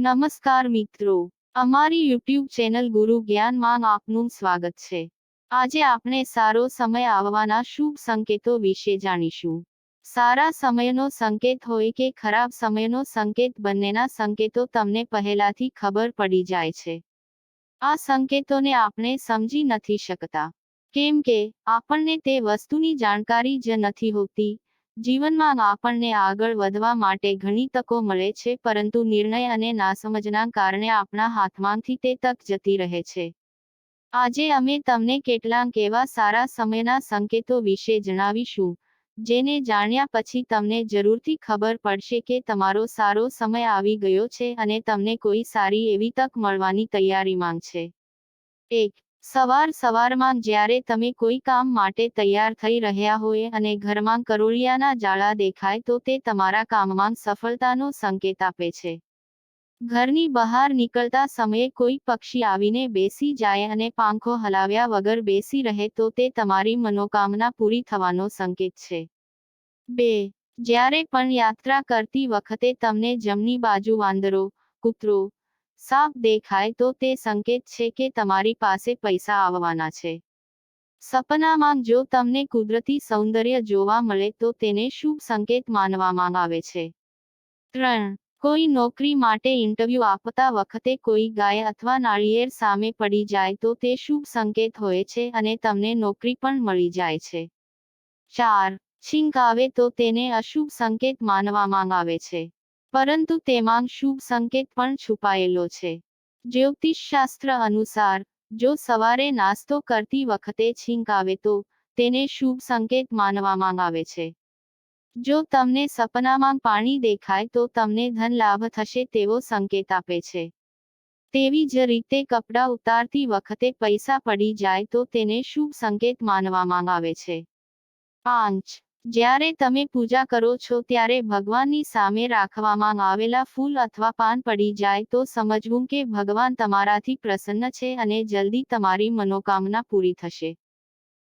નમસ્કાર મિત્રો. અમારી યુટ્યુબ ચેનલ ગુરુ જ્ઞાનમાં આપનું સ્વાગત છે. આજે આપણે સારો સમય આવવાના શુભ સંકેતો વિશે જાણીશું. સારા સમયનો સંકેત હોય કે ખરાબ સમયનો સંકેત બંનેના સંકેતો તમને પહેલાથી ખબર પડી જાય છે. આ સંકેતોને આપણે સમજી નથી શકતા. કેમ કે આપણને તે વસ્તુની જાણકારી જ નથી હોતી જીવનમાં આપણને આગળ વધવા માટે ઘણી તકો મળે છે, પરંતુ નિર્ણય અને નાસમજના કારણે આપણા હાથમાંથી તે તક જતી રહે છે. આજે અમે તમને કેટલાક એવા સારા સમયના સંકેતો વિશે જણાવીશું, જેને જાણ્યા પછી તમને જરૂરથી ખબર પડશે કે તમારો સારો સમય આવી ગયો છે અને તમને કોઈ સારી એવી તક મળવાની તૈયારીમાં છે એક સવાર સવારમાં જ્યારે તમે કોઈ કામ માટે તૈયાર થઈ રહ્યા હોય અને ઘરમાં કરોળિયાના જાળા દેખાય તો તે તમારા કામમાં સફળતાનો સંકેત આપે છે. ઘરની બહાર નીકળતા સમયે કોઈ પક્ષી આવીને બેસી જાય અને પાંખો હલાવ્યા વગર બેસી રહે તો તે તમારી મનોકામના પૂરી થવાનો સંકેત છે. બે, જ્યારે પણ યાત્રા કરતી વખતે તમને જમણી બાજુ વાંદરો, કૂતરો સાપ દેખાય તો તે સંકેત છે કે તમારી પાસે પૈસા આવવાના છે. સપનામાં જો તમને કુદરતી સૌંદર્ય જોવા મળે તો તેને શુભ સંકેત માનવામાં આવે છે. ત્રણ, કોઈ નોકરી માટે ઇન્ટરવ્યૂ આપતા વખતે કોઈ ગાય અથવા નાળિયેર સામે પડી જાય તો તે શુભ સંકેત હોય છે અને તમને નોકરી પણ મળી જાય છે. ચાર, છીંક આવે તો તેને અશુભ સંકેત માનવામાં આવે છે. પરંતુ તેમાં શુભ સંકેત પણ છુપાયેલો છે. જ્યોતિષશાસ્ત્ર અનુસાર, જો સવારે નાસ્તો કરતી વખતે છીંક આવે તો તેને શુભ સંકેત માનવામાં આવે છે. જો તમને સપનામાં પાણી દેખાય તો તમને ધન લાભ થશે તેવો સંકેત આપે છે. તેવી જ રીતે કપડાં ઉતારતી વખતે પૈસા પડી જાય તો તેને શુભ સંકેત માનવામાં આવે છે. પાંચ જ્યારે તમે પૂજા કરો છો ત્યારે ભગવાનની સામે રાખવામાં આવેલા ફૂલ અથવા પાન પડી જાય તો સમજવું કે ભગવાન તમારાથી પ્રસન્ન છે અને જલ્દી તમારી મનોકામના પૂરી થશે.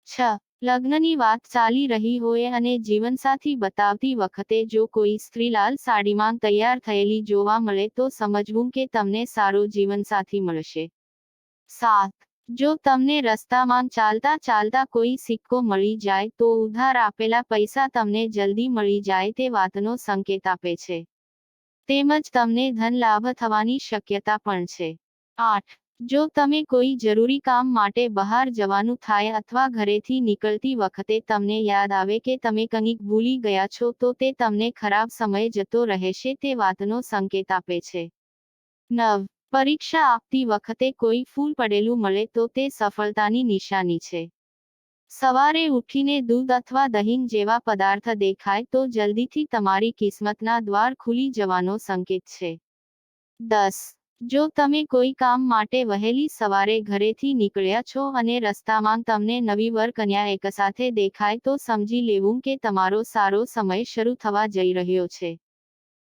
છ. લગ્નની વાત ચાલી રહી હોય અને જીવનસાથી બતાવતી વખતે જો કોઈ સ્ત્રી લાલ સાડીમાં તૈયાર થયેલી જોવા મળે તો સમજવું કે તમને સારો જીવનસાથી મળશે. સાત. જો તમને રસ્તામાં ચાલતા ચાલતા કોઈ સિક્કો મળી જાય તો ઉધાર આપેલા પૈસા તમને જલ્દી મળી જાય તે વાતનો સંકેત આપે છે. તેમજ તમને ધન લાભ થવાની શક્યતા પણ છે. આઠ. જો તમે કોઈ જરૂરી કામ માટે બહાર જવાનું થાય અથવા ઘરેથી નીકળતી વખતે તમને યાદ આવે કે તમે કંઈક ભૂલી ગયા છો તો તે તમને ખરાબ સમય જતો રહેશે તે વાતનો સંકેત આપે છે. નવ. પરીક્ષા આપતી વખતે કોઈ ફૂલ પડેલું મળે તો તે સફળતાની નિશાની છે. સવારે ઉઠીને દૂધ અથવા દહીં જેવા પદાર્થ દેખાય તો જલ્દીથી તમારી કિસ્મતના દ્વાર ખુલી જવાનો સંકેત છે. દસ. જો તમે કોઈ કામ માટે વહેલી સવારે ઘરેથી નીકળ્યા છો અને રસ્તામાં તમને નવી વર કન્યા એકસાથે દેખાય તો સમજી લેવું કે તમારો સારો સમય શરૂ થવા જઈ રહ્યો છે.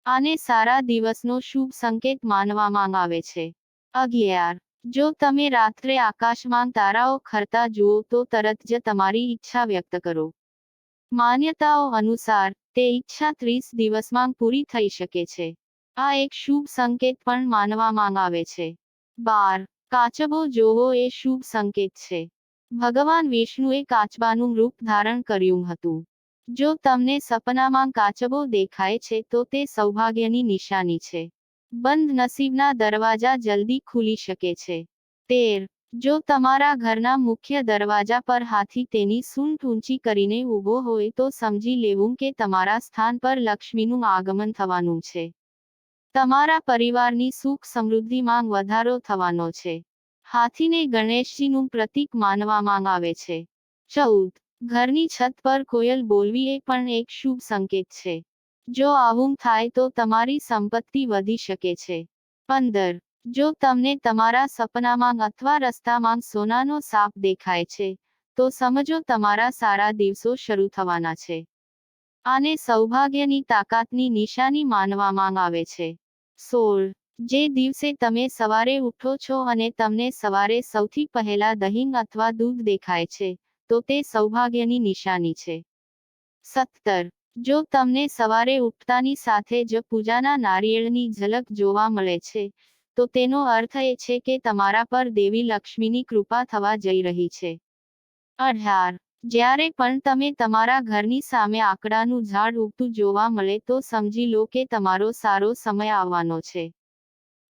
આને સારા દિવસનો શુભ સંકેત માનવામાં આવે છે. અગિયાર, જો તમે રાત્રે આકાશમાં તારાઓ ખરતા જુઓ તો તરત જ તમારી ઈચ્છા વ્યક્ત કરો. માન્યતાઓ અનુસાર, તે ઈચ્છા ત્રીસ દિવસમાં પૂરી થઈ શકે છે. આ એક શુભ સંકેત પણ માનવામાં આવે છે. બાર, કાચબો જોવો એ શુભ સંકેત છે. ભગવાન વિષ્ણુએ કાચબાનું રૂપ ધારણ કર્યું હતું. જો તમને સપનામાં કાચબો દેખાય છે, તો તે સૌભાગ્યની નિશાની છે. બંધ નસીબના દરવાજા જલ્દી ખુલી શકે છે. તેર. જો તમારા ઘરના મુખ્ય દરવાજા પર હાથી તેની સૂંઢ ઊંચી કરીને ઊભો હોય, તો સમજી લેવું કે તમારા સ્થાન પર લક્ષ્મીનું આગમન થવાનું છે. તમારા પરિવારની સુખ સમૃદ્ધિમાં વધારો થવાનો છે. હાથીને ગણેશજીનું પ્રતીક માનવામાં આવે છે. ચૌદ. ઘરની છત પર કોયલ બોલવી એ પણ એક શુભ સંકેત છે. જો આવું થાય તો તમારી સંપત્તિ વધી શકે છે. પંદર, જો તમને તમારા સપનામાં અથવા રસ્તામાં સોનાનો સાપ દેખાય છે, તો સમજો તમારા સારા દિવસો શરૂ થવાના છે. આને સૌભાગ્યની તાકાતની નિશાની માનવામાં આવે છે. સોળ, જે દિવસે તમે સવારે ઉઠો છો અને તમને સવારે સૌથી પહેલા દહીં અથવા દૂધ દેખાય છે તો તે સૌભાગ્યની નિશાની છે. સત્તર. જો તમને સવારે ઉઠતાની સાથે જ પૂજાના નારિયેળની ઝલક જોવા મળે છે, તો તેનો અર્થ એ છે કે તમારા પર દેવી લક્ષ્મીની કૃપા થવા જઈ રહી છે. અઢાર. જ્યારે પણ તમે તમારા ઘરની સામે આંકડાનું ઝાડ ઉગતું જોવા મળે તો સમજી લો કે તમારો સારો સમય આવવાનો છે.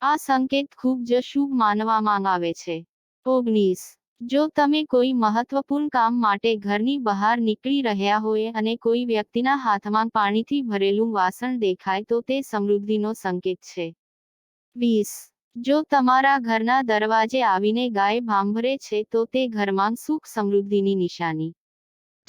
આ સંકેત ખૂબ જ શુભ માનવામાં આવે છે. ઓગણીસ. જો તમે કોઈ મહત્વપૂર્ણ કામ માટે ઘરની બહાર નીકળી રહ્યા હોય અને કોઈ વ્યક્તિના હાથમાં પાણીથી ભરેલું વાસણ દેખાય તો તે સમૃદ્ધિનો સંકેત છે. વીસ. જો તમારા ઘરના દરવાજે આવીને ગાય ભાંભરે છે તો તે ઘરમાં સુખ સમૃદ્ધિની નિશાની.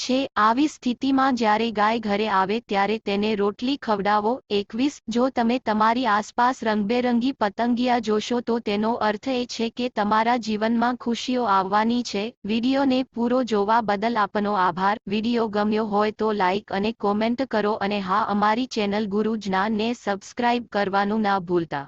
છે, આવી સ્થિતિમાં જ્યારે ગાય ઘરે આવે ત્યારે તેને રોટલી ખવડાવો. એકવીસ, જો તમે તમારી આસપાસ રંગબેરંગી પતંગિયા જોશો તો તેનો અર્થ એ છે કે તમારા જીવનમાં ખુશીઓ આવવાની છે. વિડીયોને પૂરો જોવા બદલ આપનો આભાર. વીડિયો ગમ્યો હોય તો લાઇક અને કોમેન્ટ કરો અને હા, અમારી ચેનલ ગુરુ જ્ઞાનને સબસ્ક્રાઇબ કરવાનું ના ભૂલતા.